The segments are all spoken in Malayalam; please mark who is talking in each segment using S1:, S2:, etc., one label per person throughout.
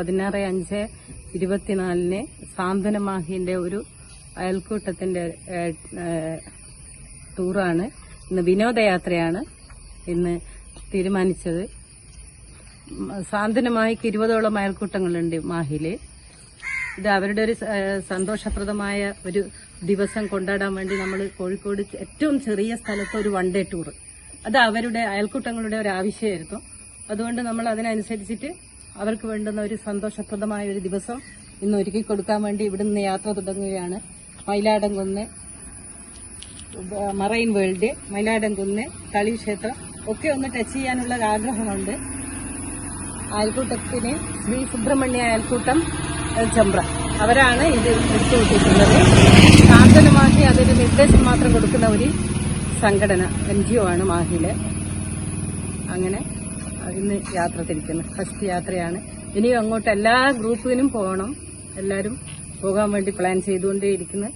S1: പതിനാറ് അഞ്ച് ഇരുപത്തിനാലിന് സാന്ത്വനമാഹിന്റെ ഒരു അയൽക്കൂട്ടത്തിന്റെ ടൂറാണ്. ഇന്ന് വിനോദയാത്രയാണ് ഇന്ന് തീരുമാനിച്ചത്. സാന്ത്വനമാഹിക്ക് ഇരുപതോളം അയൽക്കൂട്ടങ്ങളുണ്ട് മാഹിൽ. ഇത് അവരുടെ ഒരു സന്തോഷപ്രദമായ ഒരു ദിവസം കൊണ്ടാടാൻ വേണ്ടി നമ്മൾ കോഴിക്കോട് ഏറ്റവും ചെറിയ സ്ഥലത്ത് ഒരു വൺ ഡേ ടൂർ അത് അവരുടെ അയൽക്കൂട്ടങ്ങളുടെ ഒരു ആവശ്യമായിരുന്നു. അതുകൊണ്ട് നമ്മൾ അതിനനുസരിച്ചിട്ട് അവർക്ക് വേണ്ടുന്ന ഒരു സന്തോഷപ്രദമായ ഒരു ദിവസം ഇന്ന് ഒരുക്കി കൊടുക്കാൻ വേണ്ടി ഇവിടുന്ന് യാത്ര തുടങ്ങുകയാണ്. മയിലാടംകുന്ന് മറൈൻ വേൾഡ് മയിലാടംകുന്ന് കളിക്ഷേത്രം ഒക്കെ ഒന്ന് ടച്ച് ചെയ്യാനുള്ള ആഗ്രഹമുണ്ട്. അയൽക്കൂട്ടത്തിന് ശ്രീ സുബ്രഹ്മണ്യ അയൽക്കൂട്ടം ചമ്പ്ര. അവരാണ് ഇത് എടുത്തു വിട്ടിട്ടുള്ളത്. സാന്ത്വന മാഹി അതൊരു നിർദ്ദേശം മാത്രം കൊടുക്കുന്ന ഒരു സംഘടന എൻ ജി ഒ ആണ് മാഹിയിലെ അങ്ങനെ ഇന്ന് യാത്ര തിരിക്കുന്നത് ഫസ്റ്റ് യാത്രയാണ്. ഇനിയും അങ്ങോട്ട് എല്ലാ ഗ്രൂപ്പിനും പോകണം. എല്ലാവരും പോകാൻ വേണ്ടി പ്ലാൻ ചെയ്തുകൊണ്ടേയിരിക്കുന്നു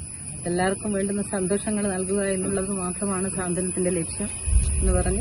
S1: എല്ലാവർക്കും വേണ്ടുന്ന സന്തോഷങ്ങൾ നൽകുക എന്നുള്ളത് മാത്രമാണ് സാന്ത്വനത്തിന്റെ ലക്ഷ്യം എന്ന് പറഞ്ഞ്